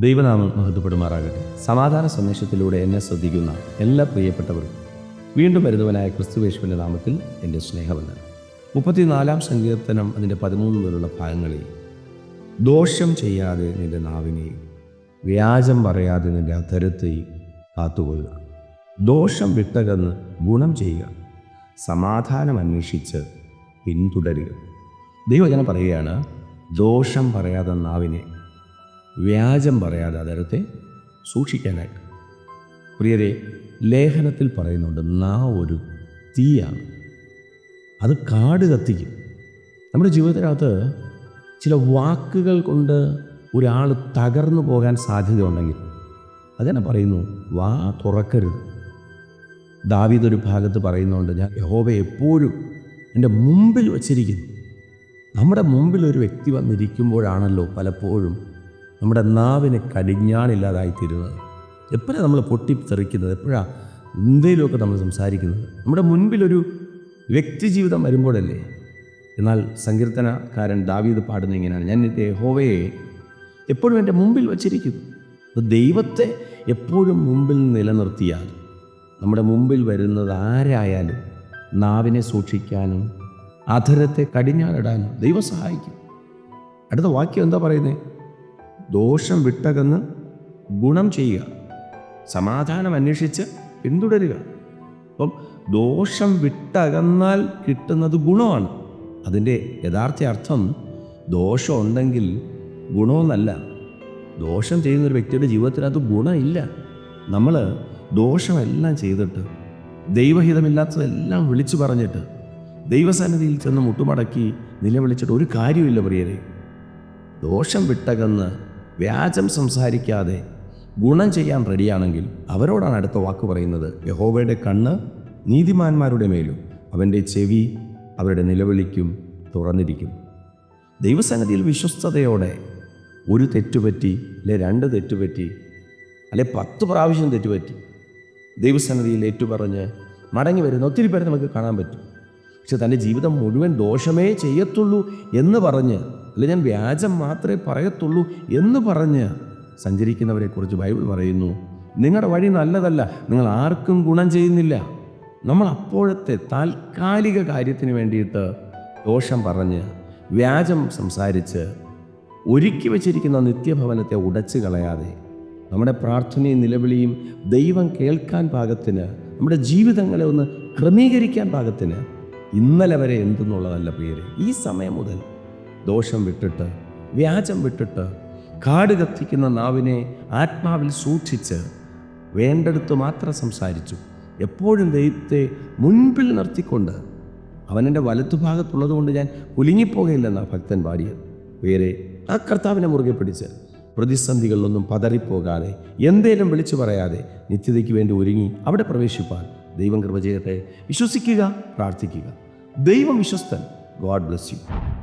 ദൈവനാമം മഹത്വപ്പെടുമാറാകട്ടെ. സമാധാന സന്ദേശത്തിലൂടെ എന്നെ ശ്രദ്ധിക്കുന്ന എല്ലാ പ്രിയപ്പെട്ടവർക്കും വീണ്ടും വരുന്നവനായ ക്രിസ്തുവേശുവിന്റെ നാമത്തിൽ എന്റെ സ്നേഹവന്ദനം. മുപ്പത്തിനാലാം സങ്കീർത്തനം അതിന്റെ പതിമൂന്ന് മുതലുള്ള ഭാഗങ്ങളിൽ ദോഷം ചെയ്യാതെ നിന്റെ നാവിനെയും വ്യാജം പറയാതെ നിന്റെ അധരത്തെയും കാത്തുകൊള്ളുക. ദോഷം വിട്ടകന്ന് ഗുണം ചെയ്യുക. സമാധാനം അന്വേഷിച്ച് പിന്തുടരുക. ദൈവജനം പറയുകയാണ് ദോഷം പറയാതെ നാവിനെ വ്യാജം പറയാതെ അതരത്തെ സൂക്ഷിക്കാനായിട്ട് പ്രിയരെ ലേഖനത്തിൽ പറയുന്നുണ്ട് നാ ഒരു തീയാണ്. അത് കാട് കത്തിക്കും. നമ്മുടെ ജീവിതത്തിനകത്ത് ചില വാക്കുകൾ കൊണ്ട് ഒരാൾ തകർന്നു പോകാൻ സാധ്യതയുണ്ടെങ്കിൽ അതന്നെ പറയുന്നു വാ തുറക്കരുത്. ദാവീദ് ഒരു ഭാഗത്ത് പറയുന്നുണ്ട് ഞാൻ യഹോബ എപ്പോഴും എന്റെ മുമ്പിൽ വച്ചിരിക്കുന്നു. നമ്മുടെ മുമ്പിൽ ഒരു വ്യക്തി വന്നിരിക്കുമ്പോഴാണല്ലോ പലപ്പോഴും നമ്മുടെ നാവിന് കടിഞ്ഞാണില്ലാതായിത്തീരുന്നത്. എപ്പോഴാണ് നമ്മൾ പൊട്ടിത്തെറിക്കുന്നത്? എപ്പോഴാണ് എന്തെങ്കിലുമൊക്കെ നമ്മൾ സംസാരിക്കുന്നത്? നമ്മുടെ മുൻപിലൊരു വ്യക്തി ജീവിതം വരുമ്പോഴല്ലേ? എന്നാൽ സങ്കീർത്തനക്കാരൻ ദാവീദ് പാടുന്ന ഇങ്ങനെയാണ്. ഞാൻ എന്റെ ഹോവയെ എപ്പോഴും എന്റെ മുമ്പിൽ വച്ചിരിക്കുന്നു. ദൈവത്തെ എപ്പോഴും മുമ്പിൽ നിലനിർത്തിയാൽ നമ്മുടെ മുമ്പിൽ വരുന്നത് ആരായാലും നാവിനെ സൂക്ഷിക്കാനും അധരത്തെ കടിഞ്ഞാനിടാനും ദൈവം സഹായിക്കും. അടുത്ത വാക്യം എന്താ പറയുന്നത്? ദോഷം വിട്ടകന്ന് ഗുണം ചെയ്യുക. സമാധാനം അന്വേഷിച്ച് പിന്തുടരുക. അപ്പം ദോഷം വിട്ടകന്നാൽ കിട്ടുന്നത് ഗുണമാണ്. അതിന്റെ യഥാർത്ഥ അർത്ഥം ദോഷം ഉണ്ടെങ്കിൽ ഗുണമെന്നല്ല. ദോഷം ചെയ്യുന്ന ഒരു വ്യക്തിയുടെ ജീവിതത്തിനകത്ത് ഗുണമില്ല. നമ്മൾ ദോഷമെല്ലാം ചെയ്തിട്ട് ദൈവഹിതമില്ലാത്തതെല്ലാം വിളിച്ചു പറഞ്ഞിട്ട് ദൈവസന്നിധിയിൽ ചെന്ന് മുട്ടുമടക്കി നിലവിളിച്ചിട്ട് ഒരു കാര്യമില്ല പ്രിയരെ. ദോഷം വിട്ടകന്ന് വ്യാജം സംസാരിക്കാതെ ഗുണം ചെയ്യാൻ റെഡിയാണെങ്കിൽ അവരോടാണ് അടുത്ത വാക്ക് പറയുന്നത്. യഹോവയുടെ കണ്ണ് നീതിമാന്മാരുടെ മേലും അവന്റെ ചെവി അവരുടെ നിലവിളിക്കും തുറന്നിരിക്കും. ദൈവസംഗതിയിൽ വിശ്വസ്തതയോടെ ഒരു തെറ്റുപറ്റി അല്ലെ രണ്ട് തെറ്റുപറ്റി അല്ലെ പത്ത് പ്രാവശ്യം തെറ്റുപറ്റി ദൈവസന്നിധിയിൽ ഏറ്റുപറഞ്ഞ് മടങ്ങി വരുന്ന ഒത്തിരി പേരെ നമുക്ക് കാണാൻ പറ്റും. പക്ഷെ തന്റെ ജീവിതം മുഴുവൻ ദോഷമേ ചെയ്യത്തുള്ളൂ എന്ന് പറഞ്ഞ് അല്ലെ ഞാൻ വ്യാജം മാത്രമേ പറയത്തുള്ളൂ എന്ന് പറഞ്ഞ് സഞ്ചരിക്കുന്നവരെക്കുറിച്ച് ബൈബിൾ പറയുന്നു. നിങ്ങളുടെ വഴി നല്ലതല്ല നിങ്ങൾ ആർക്കും ഗുണം ചെയ്യുന്നില്ല. നമ്മൾ അപ്പോഴത്തെ താൽക്കാലിക കാര്യത്തിന് വേണ്ടിയിട്ട് ദോഷം പറഞ്ഞ് വ്യാജം സംസാരിച്ച് ഒരുക്കി വച്ചിരിക്കുന്ന നിത്യഭവനത്തെ ഉടച്ചു കളയാതെ നമ്മുടെ പ്രാർത്ഥനയും നിലവിളിയും ദൈവം കേൾക്കാൻ പാകത്തിന് നമ്മുടെ ജീവിതങ്ങളെ ഒന്ന് ക്രമീകരിക്കാൻ പാകത്തിന് ഇന്നലെ വരെ എന്തെന്നുള്ളതല്ല പേര്. ഈ സമയം മുതൽ ദോഷം വിട്ടിട്ട് വ്യാജം വിട്ടിട്ട് കാട് കത്തിക്കുന്ന നാവിനെ ആത്മാവിൽ സൂക്ഷിച്ച് വേണ്ടടുത്ത് മാത്രം സംസാരിച്ചു. എപ്പോഴും ദൈവത്തെ മുൻപിൽ നിർത്തിക്കൊണ്ട് അവനെന്റെ വലത്തുഭാഗത്തുള്ളത് കൊണ്ട് ഞാൻ കുലുങ്ങിപ്പോകയില്ലെന്നാണ് ഭക്തൻ പാടിയത് വേറെ ആ കർത്താവിനെ മുറുകെ പിടിച്ച് പ്രതിസന്ധികളിലൊന്നും പതറിപ്പോകാതെ എന്തേലും വിളിച്ചു പറയാതെ നിത്യതയ്ക്ക് വേണ്ടി ഒരുങ്ങി അവിടെ പ്രവേശിപ്പാൻ ദൈവം കൃപ ചെയ്യട്ടെ. വിശ്വസിക്കുക പ്രാർത്ഥിക്കുക. ദൈവം വിശ്വസ്തൻ. God bless you.